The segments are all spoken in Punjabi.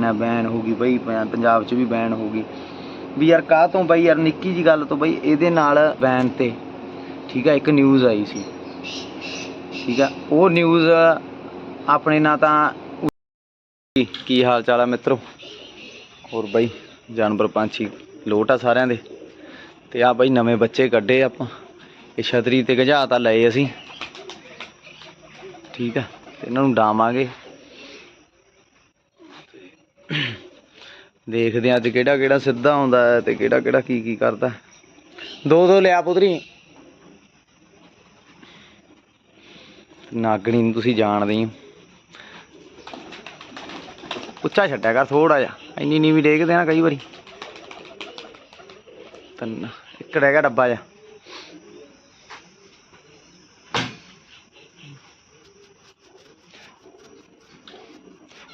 ਬੈਨ ਹੈ ਬੈਨ ਹੋ ਗਈ ਬਈ ਪੰਜਾਬ 'ਚ ਵੀ ਬੈਨ ਹੋ ਗਈ। ਵੀ ਯਾਰ ਕਾਹ ਤੋਂ ਬਈ, ਯਾਰ ਨਿੱਕੀ ਜੀ ਗੱਲ ਤੋਂ ਬਈ, ਇਹਦੇ ਨਾਲ ਬੈਨ ਤੇ, ਠੀਕ ਆ, ਇੱਕ ਨਿਊਜ਼ ਆਈ ਸੀ। ਠੀਕ ਆ, ਉਹ ਨਿਊਜ਼ ਆਪਣੇ ਨਾਲ ਤਾਂ ਕੀ- ਹਾਲ ਚਾਲ ਆ ਮਿੱਤਰੋ? ਹੋਰ ਬਈ, ਜਾਨਵਰ, ਪੰਛੀ, ਲੋਟ ਆ ਸਾਰਿਆਂ ਦੇ। ਤੇ ਆ ਬਈ, ਨਵੇਂ ਬੱਚੇ ਕੱਢੇ ਆਪਾਂ। ਇਹ ਛਤਰੀ ਤੇ ਗਜਾ ਤਾਂ ਲਏ ਅਸੀਂ। ਠੀਕ ਆ, ਤੇ ਇਹਨਾਂ ਨੂੰ ਡਾਵਾਂਗੇ। ਦੇਖਦੇ ਆ ਅੱਜ ਕਿਹੜਾ ਕਿਹੜਾ ਸਿੱਧਾ ਆਉਂਦਾ ਹੈ ਤੇ ਕਿਹੜਾ ਕਿਹੜਾ ਕੀ ਕੀ ਕਰਦਾ ਦੋ ਦੋ ਲਿਆ ਪੁੱਤਰੀ। ਨਾਗਣੀ ਨੂੰ ਤੁਸੀਂ ਜਾਣਦੇ ਹੋ ਉੱਚਾ ਛੱਡਿਆ ਕਰ ਥੋੜਾ ਜਿਹਾ। ਇੰਨੀ ਨੀਵੀਂ ਡੇਗਦੇ ਨਾ ਕਈ ਵਾਰੀ। ਤਨ, ਇੱਕ ਰਹਿ ਗਿਆ ਡੱਬਾ ਜਿਹਾ।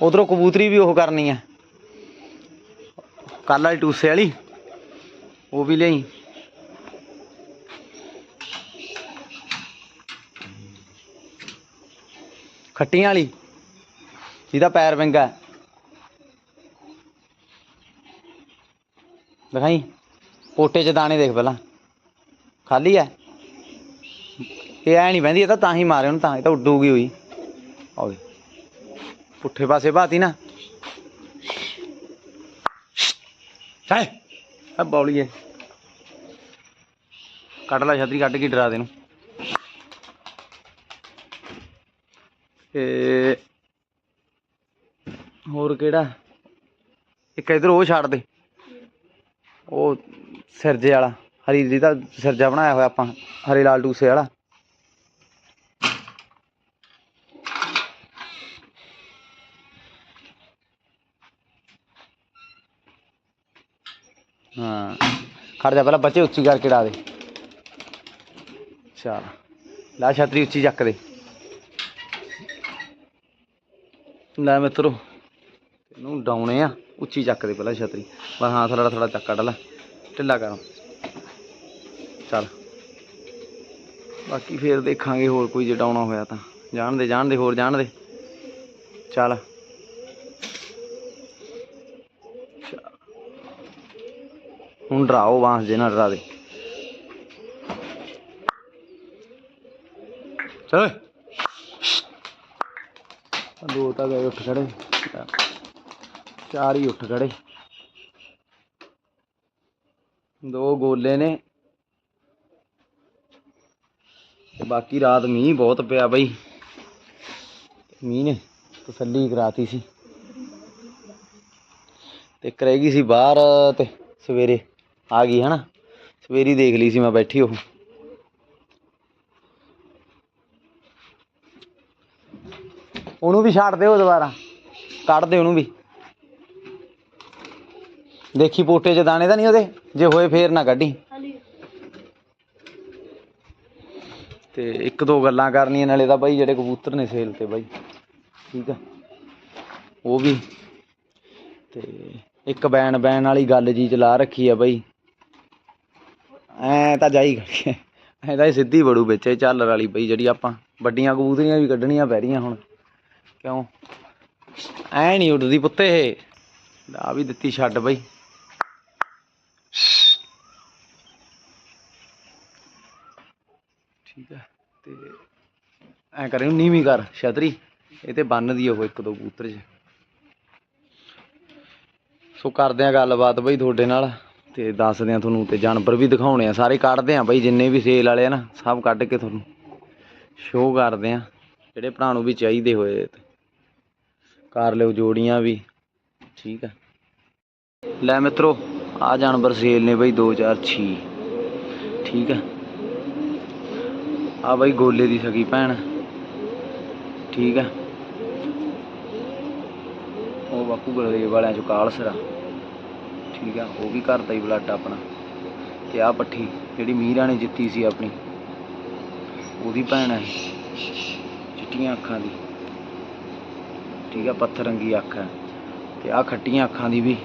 ਉਧਰੋਂ ਕਬੂਤਰੀ ਵੀ ਉਹ ਕਰਨੀ ਹੈ। ਕੱਲ ਵਾਲੀ ਟੂਸੇ ਵਾਲੀ, ਉਹ ਵੀ ਲਈ ਖੱਟੀਆਂ ਵਾਲੀ, ਜਿਹਦਾ ਪੈਰ ਵਿੰਗਾ ਹੈ। ਦਿਖਾਈ ਕੋਟੇ 'ਚ ਦਾਣੇ ਦੇਖ ਪਹਿਲਾਂ। ਖਾਲੀ ਹੈ। ਇਹ ਐ ਨਹੀਂ ਬਹਿੰਦੀ ਇਹ ਤਾਂ ਤਾਂ ਹੀ ਮਾਰੇ ਉਹਨੂੰ, ਤਾਂ ਇਹ ਤਾਂ ਉੱਡੂਗੀ ਹੋਈ ਆਵੇ ਪੁੱਠੇ ਪਾਸੇ ਬਾਤੀ ਨਾ। ਚਾਹੇ ਆ ਬੌਲੀਏ। ਕੱਢ ਲੈ ਛਤਰੀ, ਕੱਢ ਕੇ ਡਰਾ ਦੇ ਨੂੰ ਤੇ ਹੋਰ ਕਿਹੜਾ? ਇੱਕ ਇਧਰ ਉਹ ਛੱਡ ਦੇ। ਉਹ ਸਿਰਜੇ ਵਾਲਾ। ਹਰੀ ਦੀ ਦਾ ਸਿਰਜਾ ਬਣਾਇਆ ਹੋਇਆ ਆਪਾਂ, ਹਰੇ ਲਾਲ ਟੂਸੇ ਵਾਲਾ। ਹਾਂ। ਖੜ ਜਾ, ਪਹਿਲਾਂ ਬੱਚੇ ਉੱਚੀ ਕਰਕੇ ਡਾ ਦੇ। ਚਲ। ਲਾ ਛਤਰੀ ਉੱਚੀ ਚੱਕ ਦੇ। ਲੈ ਮਿੱਤਰੋ ਇਹਨੂੰ ਡਾਉਣੇ ਆ। ਉੱਚੀ ਚੱਕ ਦੇ ਪਹਿਲਾਂ ਛਤਰੀ। ਬਸ ਹਾਂ ਥੋੜਾ ਥੋੜਾ ਚੱਕ ਕੱਢ ਲੈ। ਢਿੱਲਾ ਕਰ। ਚੱਲ। ਬਾਕੀ ਫੇਰ ਦੇਖਾਂਗੇ ਹੋਰ ਕੋਈ ਜੇ ਡਾਉਣਾ ਹੋਇਆ ਤਾਂ। ਜਾਣ ਦੇ ਜਾਣ ਦੇ, ਹੋਰ ਜਾਣ ਦੇ। ਚੱਲ। ਹੁਣ ਡਰਾਓ ਜੇ ਨਾ ਡਰਾ ਦੇ ਚਲ ਦੋ ਤਾਂ ਗਏ ਉੱਠ ਖੜੇ ਚਾਰ ਹੀ ਉੱਠ ਖੜੇ ਦੋ ਗੋਲੇ ਨੇ ਬਾਕੀ ਰਾਤ ਮੀਂਹ ਬਹੁਤ ਪਿਆ ਬਈ ਮੀਂਹ ਨੇ ਤਸੱਲੀ ਕਰਾਤੀ ਸੀ ਤੇ ਕਰੇਗੀ ਸੀ ਬਾਹਰ ਤੇ ਸਵੇਰੇ ਆ ਗਈ ਹਨਾ। ਸਵੇਰੀ ਦੇਖ ਲਈ ਸੀ ਮੈਂ ਬੈਠੀ ਉਹ। ਉਹਨੂੰ ਵੀ ਛੱਡ ਦਿਓ ਦੁਬਾਰਾ। ਕੱਢ ਦੇ ਉਹਨੂੰ ਵੀ। ਦੇਖੀ ਪੋਟੇ ਚ ਦਾਣੇ ਤਾਂ ਨਹੀਂ ਉਹਦੇ? ਜੇ ਹੋਏ ਫੇਰ ਨਾ ਕੱਢੀ। ਤੇ ਇੱਕ ਦੋ ਗੱਲਾਂ ਕਰਨੀਆਂ ਨਾਲੇ ਤਾਂ ਬਾਈ ਜਿਹੜੇ ਕਬੂਤਰ ਨੇ ਸੇਲ ਤੇ ਬਾਈ। ਠੀਕ ਆ। ਉਹ ਵੀ। ਤੇ ਇੱਕ ਬੈਨ ਬੈਨ ਵਾਲੀ ਗੱਲ ਜੀ ਚਲਾ ਰੱਖੀ ਆ ਬਾਈ। ਐ ਤਾਂ ਜਾਈ ਕਰਕੇ। ਐ ਤਾਂ ਇਹ ਸਿੱਧੀ ਬੜੂ ਵਿੱਚ ਇਹ ਝਾਲਰ ਵਾਲੀ ਬਈ ਜਿਹੜੀ ਆਪਾਂ ਵੱਡੀਆਂ ਕਬੂਤਰੀਆਂ ਵੀ ਕੱਢਣੀਆਂ ਪੈ ਰਹੀਆਂ ਹੁਣ। ਕਿਉਂ? ਐ ਨਹੀਂ ਉੱਡਦੀ ਪੁੱਤੇ ਇਹ। ਆ ਵੀ ਦਿੱਤੀ ਛੱਡ ਬਈ। ਠੀਕ ਹੈ ਤੇ ਐ ਕਰੇ ਨੀਵੀਂ ਕਰ ਛਤਰੀ। ਇਹ ਤੇ ਬੰਨਦੀ ਉਹ ਇੱਕ ਦੋ ਕਬੂਤਰ ਚ। ਸੋ ਕਰਦੇ ਆ ਗੱਲਬਾਤ ਬਈ ਤੁਹਾਡੇ ਨਾਲ। ਤੇ ਦੱਸਦੇ ਆ ਤੁਹਾਨੂੰ ਤੇ ਜਾਨਵਰ ਵੀ ਦਿਖਾਉਣੇ ਆ, ਸਾਰੇ ਕੱਢਦੇ ਆ ਬਈ, ਜਿੰਨੇ ਵੀ ਸੇਲ ਵਾਲੇ ਆ ਨਾ, ਸਭ ਕੱਢ ਕੇ ਤੁਹਾਨੂੰ ਸ਼ੋਅ ਕਰਦੇ ਆ। ਜਿਹੜੇ ਭਰਾ ਨੂੰ ਵੀ ਚਾਹੀਦੇ ਹੋਏ ਕਰ ਲਿਓ ਜੋੜੀਆਂ ਵੀ, ਠੀਕ ਆ। ਲੈ ਮਿੱਤਰੋ ਆ ਜਾਨਵਰ ਸੇਲ ਨੇ ਬਈ 2006 ਠੀਕ ਆ। ਆ ਬਈ, ਗੋਲੇ ਦੀ ਸਗੀ ਭੈਣ। ਠੀਕ ਆ। ਉਹ ਬਾਪੂ ਗਲੇ ਵਾਲਿਆਂ ਚੋਂ ਕਾਲਸਰਾ ਠੀਕ ਆ, ਉਹ ਵੀ ਘਰ ਦਾ ਹੀ ਬਲੱਡ ਆਪਣਾ। ਤੇ ਆ ਪੱਠੀ, ਜਿਹੜੀ ਮੀਰਾ ਨੇ ਜਿੱਤੀ ਸੀ ਆਪਣੀ, ਉਹਦੀ ਭੈਣ ਹੈ ਚਿੱਟੀਆਂ ਅੱਖਾਂ ਦੀ। ਠੀਕ ਆ ਪੱਥਰ ਰੰਗੀ ਅੱਖ ਹੈ ਤੇ ਆ ਖੱਟੀਆਂ ਅੱਖਾਂ ਦੀ ਵੀ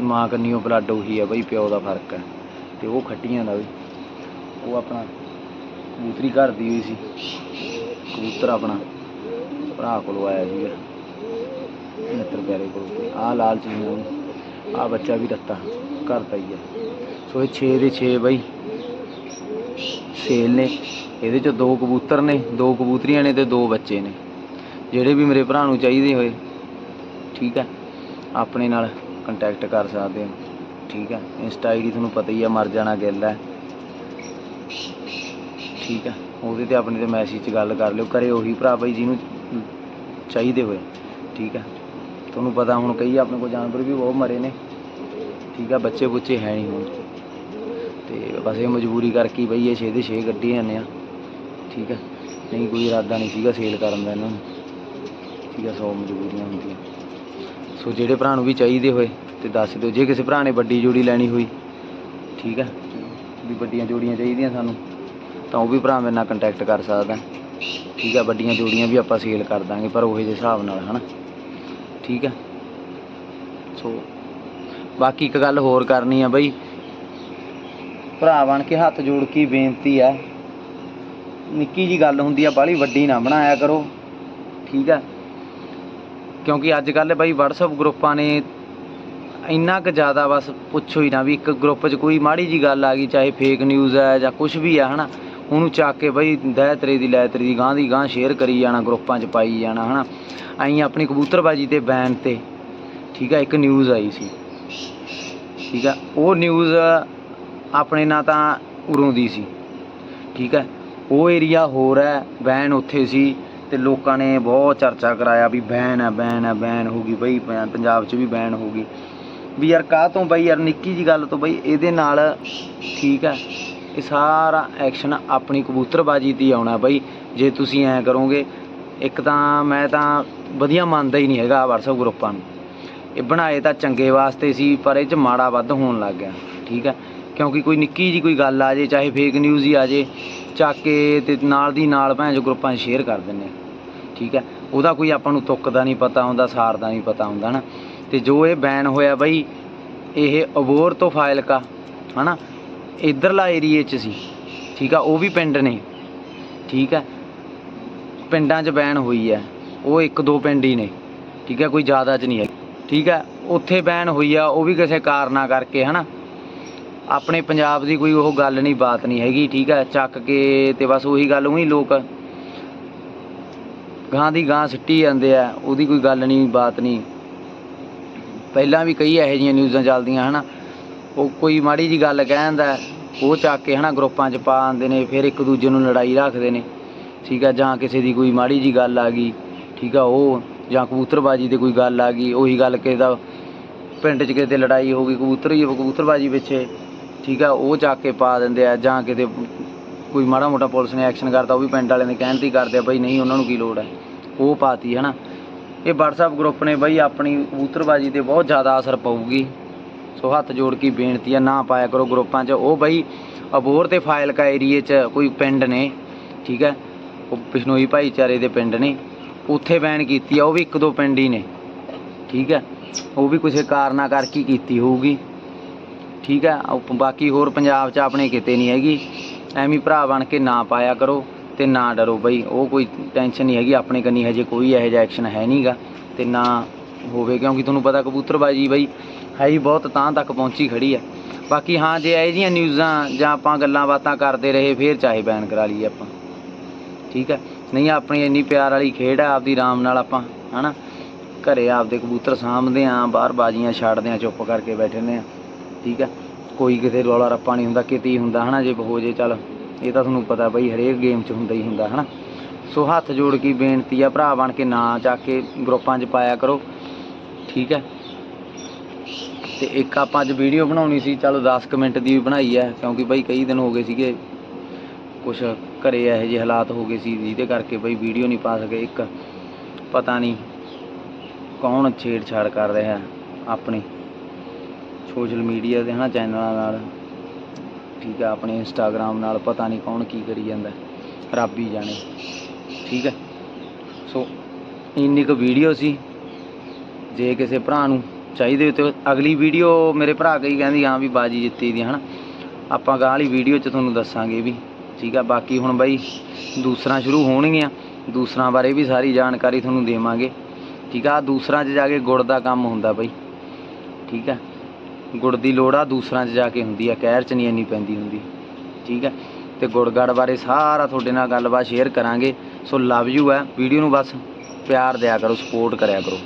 ਮਾਂ ਕੰਨੀਓ ਬਲੱਡ ਉਹੀ ਆ ਬਈ, ਪਿਓ ਦਾ ਫ਼ਰਕ ਹੈ ਤੇ ਉਹ ਖੱਟੀਆਂ ਦਾ ਵੀ। ਉਹ ਆਪਣਾ ਕਬੂਤਰੀ ਘਰ ਦੀ ਹੋਈ ਸੀ। ਕਬੂਤਰ ਆਪਣਾ ਭਰਾ ਕੋਲੋਂ ਆਇਆ ਸੀਗਾ। ਮਿੱਤਰ ਪਿਆਰੇ ਕੋਲ। ਤੇ ਆਹ ਲਾਲ ਚੀਜ਼ ਆ ਬੱਚਾ ਵੀ ਰੱਤਾ, ਘਰ ਦਾ ਹੀ ਹੈ ਸੋ ਇਹ 6 ਦੇ 6 ਬਾਈ। ਸੇਲ ਨੇ, ਇਹਦੇ ਚ ਦੋ ਕਬੂਤਰ ਨੇ, ਦੋ ਕਬੂਤਰੀਆਂ ਨੇ ਤੇ ਦੋ ਬੱਚੇ ਨੇ। ਜਿਹੜੇ ਵੀ ਮੇਰੇ ਭਰਾ ਨੂੰ ਚਾਹੀਦੇ ਹੋਏ, ਠੀਕ ਹੈ ਆਪਣੇ ਨਾਲ ਕੰਟੈਕਟ ਕਰ ਸਕਦੇ ਹੋ। ਠੀਕ ਹੈ ਇੰਸਟਾ ਆਈਡੀ ਤੁਹਾਨੂੰ ਪਤਾ ਹੀ ਆ, ਮਰ ਜਾਣਾ ਗਿੱਲ ਹੈ ਠੀਕ ਹੈ ਉਹਦੇ ਤੇ ਆਪਣੇ ਤੇ ਮੈਸੇਜ 'ਚ ਗੱਲ ਕਰ ਲਿਓ, ਕਰੇ ਉਹੀ ਭਰਾ ਭਾਈ ਜਿਹਨੂੰ ਚਾਹੀਦੇ ਹੋਏ। ਠੀਕ ਹੈ ਤੁਹਾਨੂੰ ਪਤਾ ਹੁਣ ਕਈ ਆਪਣੇ ਕੋਲ ਜਾਨਵਰ ਵੀ ਬਹੁਤ ਮਰੇ ਨੇ। ਠੀਕ ਆ, ਬੱਚੇ ਬੁੱਚੇ ਹੈ ਨਹੀਂ ਹੁਣ। ਤੇ ਬਸ ਇਹ ਮਜਬੂਰੀ ਕਰਕੇ ਬਈ ਇਹ ਛੇ ਦੇ ਛੇ ਗੱਡੀ ਜਾਂਦੇ ਆ। ਠੀਕ ਹੈ ਨਹੀਂ ਕੋਈ ਇਰਾਦਾ ਨਹੀਂ ਸੀਗਾ ਸੇਲ ਕਰਨ ਦਾ ਇਹਨਾਂ ਨੂੰ। ਠੀਕ ਆ, ਸੌ ਮਜਬੂਰੀਆਂ ਹੁੰਦੀਆਂ। ਸੋ ਜਿਹੜੇ ਭਰਾ ਨੂੰ ਵੀ ਚਾਹੀਦੇ ਹੋਏ ਤੇ ਦੱਸ ਦਿਓ, ਜੇ ਕਿਸੇ ਭਰਾ ਨੇ ਵੱਡੀ ਜੋੜੀ ਲੈਣੀ ਹੋਈ, ਠੀਕ ਹੈ ਵੀ ਵੱਡੀਆਂ ਜੋੜੀਆਂ ਚਾਹੀਦੀਆਂ ਸਾਨੂੰ, ਤਾਂ ਉਹ ਵੀ ਭਰਾ ਮੇਰੇ ਨਾਲ ਕੰਟੈਕਟ ਕਰ ਸਕਦਾ। ਠੀਕ ਹੈ ਵੱਡੀਆਂ ਜੋੜੀਆਂ ਵੀ ਆਪਾਂ ਸੇਲ ਕਰ ਦਾਂਗੇ, ਪਰ ਉਹੇ ਜਿਹੇ ਹਿਸਾਬ ਨਾਲ, ਹਨਾ। ਠੀਕ ਹੈ ਸੋ, ਬਾਕੀ ਇੱਕ ਗੱਲ ਹੋਰ ਕਰਨੀ ਆ ਬਈ। ਭਰਾ ਬਣ ਕੇ ਹੱਥ ਜੋੜ ਕੇ ਬੇਨਤੀ ਆ। ਨਿੱਕੀ ਜੀ ਗੱਲ ਹੁੰਦੀ ਆ, ਬਾਹਲੀ ਵੱਡੀ ਨਾ ਬਣਾਇਆ ਕਰੋ। ਠੀਕ ਆ। ਕਿਉਂਕਿ ਅੱਜ ਕੱਲ ਬਈ WhatsApp ਗਰੁੱਪਾਂ ਨੇ ਇੰਨਾ ਕੁ ਜ਼ਿਆਦਾ ਬਸ ਪੁੱਛੋ ਹੀ ਨਾ ਵੀ ਇੱਕ ਗਰੁੱਪ 'ਚ ਕੋਈ ਮਾੜੀ ਜੀ ਗੱਲ ਆ ਗਈ, ਚਾਹੇ ਫੇਕ ਨਿਊਜ਼ ਹੈ ਜਾਂ ਕੁਝ ਵੀ ਆ, ਹਨਾ। ਉਹਨੂੰ ਚੱਕ ਕੇ ਬਈ ਦਹਿ ਤਰੇ ਦੀ ਲੈ ਦੀ ਗਾਂ ਦੀ ਗਾਂ ਸ਼ੇਅਰ ਕਰੀ ਜਾਣਾ ਗਰੁੱਪਾਂ 'ਚ ਪਾਈ ਜਾਣਾ, ਹਨਾ? ਆਈ ਆਪਣੀ ਕਬੂਤਰਬਾਜੀ ਤੇ ਬੈਨ ਤੇ, ਠੀਕ ਆ, ਇੱਕ ਨਿਊਜ਼ ਆਈ ਸੀ। ਠੀਕ ਆ, ਉਹ ਨਿਊਜ਼ ਆਪਣੇ ਨਾਲ ਤਾਂ ਉਰੋਂ ਦੀ ਸੀ। ਠੀਕ ਹੈ ਉਹ ਏਰੀਆ ਹੋਰ ਹੈ, ਬੈਨ ਉੱਥੇ ਸੀ ਤੇ ਲੋਕਾਂ ਨੇ ਬਹੁਤ ਚਰਚਾ ਕਰਾਇਆ ਵੀ ਬੈਨ ਹੈ ਬੈਨ ਹੈ ਬੈਨ ਹੋ ਗਈ ਬਈ ਪੰਜਾਬ 'ਚ ਵੀ ਬੈਨ ਹੋ ਗਈ। ਵੀ ਯਾਰ ਕਾਹ ਤੋਂ ਬਈ ਯਾਰ, ਨਿੱਕੀ ਜੀ ਗੱਲ ਤੋਂ ਬਈ ਇਹਦੇ ਨਾਲ ਠੀਕ ਹੈ ਇਹ ਸਾਰਾ ਐਕਸ਼ਨ ਆਪਣੀ ਕਬੂਤਰਬਾਜੀ ਤੇ ਹੀ ਆਉਣਾ ਬਈ। ਜੇ ਤੁਸੀਂ ਐਂ ਕਰੋਗੇ, ਇੱਕ ਤਾਂ ਮੈਂ ਤਾਂ ਵਧੀਆ ਮੰਨਦਾ ਹੀ ਨਹੀਂ ਹੈਗਾ WhatsApp ਗਰੁੱਪਾਂ ਨੂੰ। ਇਹ ਬਣਾਏ ਤਾਂ ਚੰਗੇ ਵਾਸਤੇ ਸੀ, ਪਰ ਇਹ 'ਚ ਮਾੜਾ ਵੱਧ ਹੋਣ ਲੱਗ ਗਿਆ, ਠੀਕ ਹੈ? ਕਿਉਂਕਿ ਕੋਈ ਨਿੱਕੀ ਜੀ ਕੋਈ ਗੱਲ ਆ ਜੇ, ਚਾਹੇ ਫੇਕ ਨਿਊਜ਼ ਹੀ ਆ ਜੇ, ਚੱਕ ਕੇ ਤੇ ਨਾਲ ਦੀ ਨਾਲ ਭੈਣ ਜੋ ਗਰੁੱਪਾਂ 'ਚ ਸ਼ੇਅਰ ਕਰ ਦਿੰਦੇ ਠੀਕ ਹੈ? ਉਹਦਾ ਕੋਈ ਆਪਾਂ ਨੂੰ ਤੁੱਕ ਦਾ ਨਹੀਂ ਪਤਾ ਹੁੰਦਾ, ਸਾਰ ਦਾ ਨਹੀਂ ਪਤਾ ਹੁੰਦਾ ਨਾ ਤੇ ਜੋ ਇਹ ਬੈਨ ਹੋਇਆ ਬਈ, ਇਹ ਅਬੋਰ ਤੋਂ ਫਾਇਲਕਾ ਹਨਾ? ਇਧਰਲਾ ਏਰੀਏ 'ਚ ਸੀ। ਠੀਕ ਆ, ਉਹ ਵੀ ਪਿੰਡ ਨੇ। ਠੀਕ ਹੈ ਪਿੰਡਾਂ 'ਚ ਬੈਨ ਹੋਈ ਹੈ ਉਹ ਇੱਕ ਦੋ ਪਿੰਡ ਹੀ ਨੇ। ਠੀਕ ਹੈ ਕੋਈ ਜ਼ਿਆਦਾ 'ਚ ਨਹੀਂ ਹੈ ਠੀਕ ਹੈ ਉੱਥੇ ਬੈਨ ਹੋਈ ਆ, ਉਹ ਵੀ ਕਿਸੇ ਕਾਰਨਾ ਕਰਕੇ, ਹਨਾ। ਆਪਣੇ ਪੰਜਾਬ ਦੀ ਕੋਈ ਉਹ ਗੱਲ ਨਹੀਂ, ਬਾਤ ਨਹੀਂ ਹੈਗੀ, ਠੀਕ ਹੈ ਚੱਕ ਕੇ ਤੇ ਬਸ ਉਹੀ ਗੱਲ, ਉਹੀ ਲੋਕ ਗਾਂ ਦੀ ਗਾਂ ਸਿੱਟੀ ਜਾਂਦੇ ਆ, ਉਹਦੀ ਕੋਈ ਗੱਲ ਨਹੀਂ, ਬਾਤ ਨਹੀਂ। ਪਹਿਲਾਂ ਵੀ ਕਈ ਇਹੋ ਜਿਹੀਆਂ ਨਿਊਜ਼ਾਂ ਚੱਲਦੀਆਂ, ਹਨਾ। ਉਹ ਕੋਈ ਮਾੜੀ ਜੀ ਗੱਲ ਕਹਿੰਦਾ ਉਹ ਚੱਕ ਕੇ ਹਨਾ ਗਰੁੱਪਾਂ 'ਚ ਪਾ ਆਉਂਦੇ ਨੇ, ਫਿਰ ਇੱਕ ਦੂਜੇ ਨੂੰ ਲੜਾਈ ਰੱਖਦੇ ਨੇ। ਠੀਕ ਆ ਜਾਂ ਕਿਸੇ ਦੀ ਕੋਈ ਮਾੜੀ ਜੀ ਗੱਲ ਆ ਗਈ, ਠੀਕ ਆ, ਉਹ ਜਾਂ ਕਬੂਤਰਬਾਜੀ ਤੇ ਕੋਈ ਗੱਲ ਆ ਗਈ, ਉਹੀ ਗੱਲ ਕਿਸੇ ਦਾ ਪਿੰਡ 'ਚ ਕਿਤੇ ਲੜਾਈ ਹੋ ਗਈ, ਕਬੂਤਰ ਕਬੂਤਰੀ ਕਬੂਤਰਬਾਜੀ ਪਿੱਛੇ ਠੀਕ ਆ, ਉਹ ਚੱਕ ਕੇ ਪਾ ਦਿੰਦੇ ਆ, ਜਾਂ ਕਿਤੇ ਕੋਈ ਮਾੜਾ ਮੋਟਾ ਪੁਲਿਸ ਨੇ ਐਕਸ਼ਨ ਕਰਤਾ, ਉਹ ਵੀ ਪਿੰਡ ਵਾਲਿਆਂ ਦੇ ਕਹਿਣ ਤੇ ਹੀ ਕਰਦੇ ਆ, ਬਈ ਨਹੀਂ, ਉਹਨਾਂ ਨੂੰ ਕੀ ਲੋੜ ਹੈ? ਉਹ ਪਾਤੀ, ਹਨਾ। ਇਹ WhatsApp ਗਰੁੱਪ ਨੇ ਬਈ ਆਪਣੀ ਕਬੂਤਰਬਾਜੀ ਤੇ ਬਹੁਤ ਜ਼ਿਆਦਾ ਅਸਰ ਪਊਗੀ। ਸੋ ਹੱਥ ਜੋੜ ਕੇ ਬੇਨਤੀ ਆ, ਨਾ ਪਾਇਆ ਕਰੋ ਗਰੁੱਪਾਂ 'ਚ। ਉਹ ਬਈ ਅਬੋਰ ਤੇ ਫਾਇਲਕਾ ਏਰੀਏ 'ਚ ਕੋਈ ਪਿੰਡ ਨੇ, ਠੀਕ ਹੈ? ਉਹ ਬਿਸ਼ਨੋਈ ਭਾਈਚਾਰੇ ਦੇ ਪਿੰਡ ਨੇ। ਉੱਥੇ ਬੈਨ ਕੀਤੀ ਆ, ਉਹ ਵੀ ਇੱਕ ਦੋ ਪਿੰਡ ਹੀ ਨੇ, ਠੀਕ ਹੈ? ਉਹ ਵੀ ਕਿਸੇ ਕਾਰਨਾ ਕਰਕੇ ਕੀਤੀ ਹੋਊਗੀ, ਠੀਕ ਹੈ? ਬਾਕੀ ਹੋਰ ਪੰਜਾਬ 'ਚ ਆਪਣੇ ਕਿਤੇ ਨਹੀਂ ਹੈਗੀ। ਐਵੇਂ ਭਰਾ ਬਣ ਕੇ ਨਾ ਪਾਇਆ ਕਰੋ ਤੇ ਨਾ ਡਰੋ ਬਈ। ਉਹ ਕੋਈ ਟੈਨਸ਼ਨ ਨਹੀਂ ਹੈਗੀ, ਆਪਣੇ ਕੰਨੀ ਹਜੇ ਕੋਈ ਇਹੋ ਜਿਹਾ ਐਕਸ਼ਨ ਹੈ ਨਹੀਂਗਾ ਤੇ ਨਾ ਹੋਵੇ। ਕਿਉਂਕਿ ਤੁਹਾਨੂੰ ਪਤਾ ਕਬੂਤਰਬਾਜੀ ਬਈ ਹੈ ਹੀ ਬਹੁਤ ਤਾਂ ਤੱਕ ਪਹੁੰਚੀ ਖੜੀ ਹੈ ਬਾਕੀ ਹਾਂ, ਜੇ ਇਹ ਜਿਹੀਆਂ ਨਿਊਜ਼ਾਂ ਜਾਂ ਆਪਾਂ ਗੱਲਾਂ ਬਾਤਾਂ ਕਰਦੇ ਰਹੇ, ਫੇਰ ਚਾਹੇ ਬੈਨ ਕਰਾ ਲਈਏ ਆਪਾਂ। ਠੀਕ ਹੈ ਨਹੀਂ, ਆਪਣੀ ਇੰਨੀ ਪਿਆਰ ਵਾਲੀ ਖੇਡ ਹੈ ਆਪਦੀ ਆਰਾਮ ਨਾਲ ਆਪਾਂ, ਹਨਾ? ਘਰੇ ਆਪਦੇ ਕਬੂਤਰ ਸਾਂਭਦੇ ਆਂ, ਬਾਹਰ ਬਾਜੀਆਂ ਛੱਡਦੇ ਆਂ, ਚੁੱਪ ਕਰਕੇ ਬੈਠੇ ਨੇ ਠੀਕ ਹੈ ਕੋਈ ਕਿਤੇ ਰੌਲਾ ਰੱਪਾ ਨਹੀਂ ਹੁੰਦਾ, ਕਿਤੇ ਹੀ ਹੁੰਦਾ, ਹਨਾ? ਜੇ ਹੋ ਜੇ, ਚੱਲ, ਇਹ ਤਾਂ ਤੁਹਾਨੂੰ ਪਤਾ ਬਈ, ਹਰੇਕ ਗੇਮ 'ਚ ਹੁੰਦਾ ਹੀ ਹੁੰਦਾ, ਹਨਾ? ਸੋ ਹੱਥ ਜੋੜ ਕੇ ਬੇਨਤੀ ਆ, ਭਰਾ ਬਣ ਕੇ ਨਾ ਚੱਕ ਕੇ ਗਰੁੱਪਾਂ 'ਚ ਪਾਇਆ ਕਰੋ। ਠੀਕ ਹੈ ਤੇ ਇੱਕ ਆਪਾਂ ਅੱਜ ਵੀਡੀਓ ਬਣਾਉਣੀ ਸੀ, ਚਲੋ 10 ਕੁ ਮਿੰਟ ਦੀ ਵੀ ਬਣਾਈ ਹੈ ਕਿਉਂਕਿ ਬਈ ਕਈ ਦਿਨ ਹੋ ਗਏ ਸੀਗੇ। ਕੁਛ ਘਰੇ ਇਹੋ ਜਿਹੇ ਹਾਲਾਤ ਹੋ ਗਏ ਸੀ, ਜਿਹਦੇ ਕਰਕੇ ਬਈ ਵੀਡੀਓ ਨਹੀਂ ਪਾ ਸਕੇ। ਇੱਕ ਪਤਾ ਨਹੀਂ ਕੌਣ ਛੇੜਛਾੜ ਕਰ ਰਿਹਾ ਆਪਣੇ ਸੋਸ਼ਲ ਮੀਡੀਆ ਦੇ ਹਨਾ, ਚੈਨਲਾਂ ਨਾਲ। ਠੀਕ ਹੈ ਆਪਣੇ ਇੰਸਟਾਗ੍ਰਾਮ ਨਾਲ ਪਤਾ ਨਹੀਂ ਕੌਣ ਕੀ ਕਰੀ ਜਾਂਦਾ, ਰੱਬ ਹੀ ਜਾਣੇ। ਠੀਕ ਹੈ ਸੋ, ਇੰਨੀ ਕੁ ਵੀਡੀਓ ਸੀ, ਜੇ ਕਿਸੇ ਭਰਾ ਨੂੰ ਚਾਹੀਦੇ ਤੇ ਅਗਲੀ ਵੀਡੀਓ ਮੇਰੇ ਭਰਾ ਕਈ ਕਹਿੰਦੀ ਹਾਂ ਵੀ ਬਾਜੀ ਜਿੱਤੀ ਦੀ, ਹਨਾ? ਆਪਾਂ ਗਾਂ ਵਾਲੀ ਵੀਡੀਓ 'ਚ ਤੁਹਾਨੂੰ ਦੱਸਾਂਗੇ ਵੀ, ਠੀਕ ਆ? ਬਾਕੀ ਹੁਣ ਬਾਈ ਦੂਸਰਾ ਸ਼ੁਰੂ ਹੋਣਗੀਆਂ, ਦੂਸਰਾ ਬਾਰੇ ਵੀ ਸਾਰੀ ਜਾਣਕਾਰੀ ਤੁਹਾਨੂੰ ਦੇਵਾਂਗੇ, ਠੀਕ ਆ? ਦੂਸਰਾ 'ਚ ਜਾ ਕੇ ਗੁੜ ਦਾ ਕੰਮ ਹੁੰਦਾ ਬਈ, ਠੀਕ ਆ? ਗੁੜ ਦੀ ਲੋੜ ਆ ਦੂਸਰਾ 'ਚ ਜਾ ਕੇ ਹੁੰਦੀ ਆ, ਕਹਿਰ 'ਚ ਨਹੀਂ ਇੰਨੀ ਪੈਂਦੀ ਹੁੰਦੀ, ਠੀਕ ਆ? ਤੇ ਗੁੜਗੜ ਬਾਰੇ ਸਾਰਾ ਤੁਹਾਡੇ ਨਾਲ ਗੱਲਬਾਤ ਸ਼ੇਅਰ ਕਰਾਂਗੇ, ਸੋ ਲਵ ਯੂ ਹੈ ਵੀਡੀਓ ਨੂੰ ਬਸ ਪਿਆਰ ਦਿਆ ਕਰੋ, ਸਪੋਰਟ ਕਰਿਆ ਕਰੋ।